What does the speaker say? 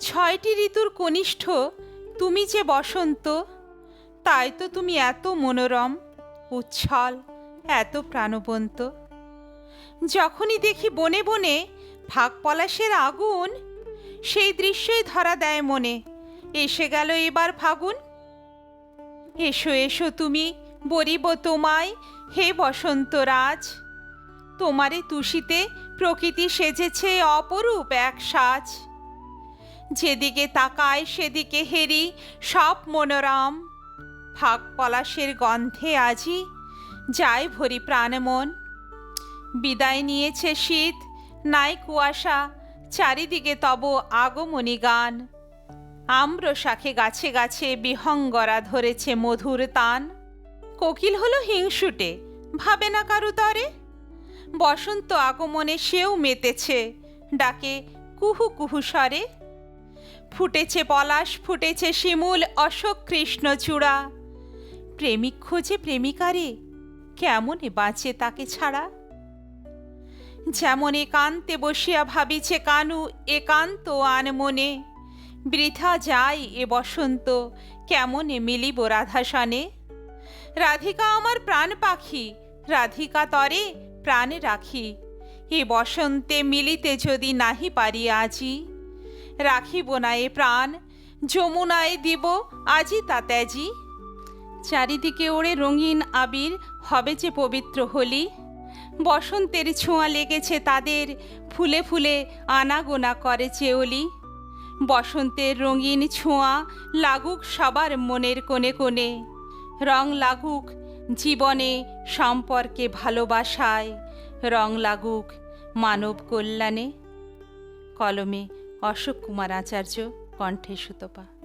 ছয়টি ঋতুর কনিষ্ঠ, তুমি যে বসন্ত, তাই তো তুমি এত মনোরম, উচ্ছল, এত প্রাণবন্ত। যখনই দেখি বনে বনে ফাঁক পলাশের আগুন, সেই দৃশ্যই ধরা দেয় মনে। এসে গেল এবার ফাগুন। এসো এসো তুমি, বরিব তোমায়, হে বসন্তরাজ। তোমারে তুষিতে প্রকৃতি সেজেছে অপরূপ এক সাজ। যেদিকে তাকায় সেদিকে হেরি, সব মনোরম। ফাঁক পলাশের গন্ধে আজি যায় ভরি প্রাণমন বিদায় নিয়েছে শীত, নাই কুয়াশা, চারিদিকে তব আগমনী গান। আম্র শাখে গাছে গাছে বিহঙ্গরা ধরেছে মধুর তান। কোকিল হলো হিংসুটে, ভাবে না কারু তরে? বসন্ত আগমনে সেও মেতেছে, ডাকে কুহু কুহু স্বরে। ফুটেছে পলাশ, ফুটেছে শিমুল, অশোক কৃষ্ণ চূড়া। প্রেমিক খোঁজে প্রেমিকারে কেমনে বাঁচে তাকে ছাড়া? যেমন একান্তে বসিয়া ভাবিছে কানু, একান্ত আন মনে। বৃথা যায় এ বসন্ত, কেমনে মিলিব রাধাসনে? রাধিকা আমার প্রাণ পাখি, রাধিকা তরে প্রাণ রাখি। এ বসন্তে মিলিতে যদি নাহি পারি আজি। রাখিব না এ প্রাণ, যমুনায় দিব আজি তা ত্যাজি। চারিদিকে ওড়ে রঙিন আবির, হবে যে পবিত্র হোলি। বসন্তের ছোঁয়া লেগেছে তাদের, ফুলে ফুলে আনাগোনা করে চেওলি। বসন্তের রঙিন ছোঁয়া লাগুক সবার মনের কোণে কোণে। রং লাগুক জীবনে সম্পর্কে ভালোবাসায়, রং লাগুক মানব কল্যাণে। কলমে অশোক কুমার আচার্য কণ্ঠে সুতপা।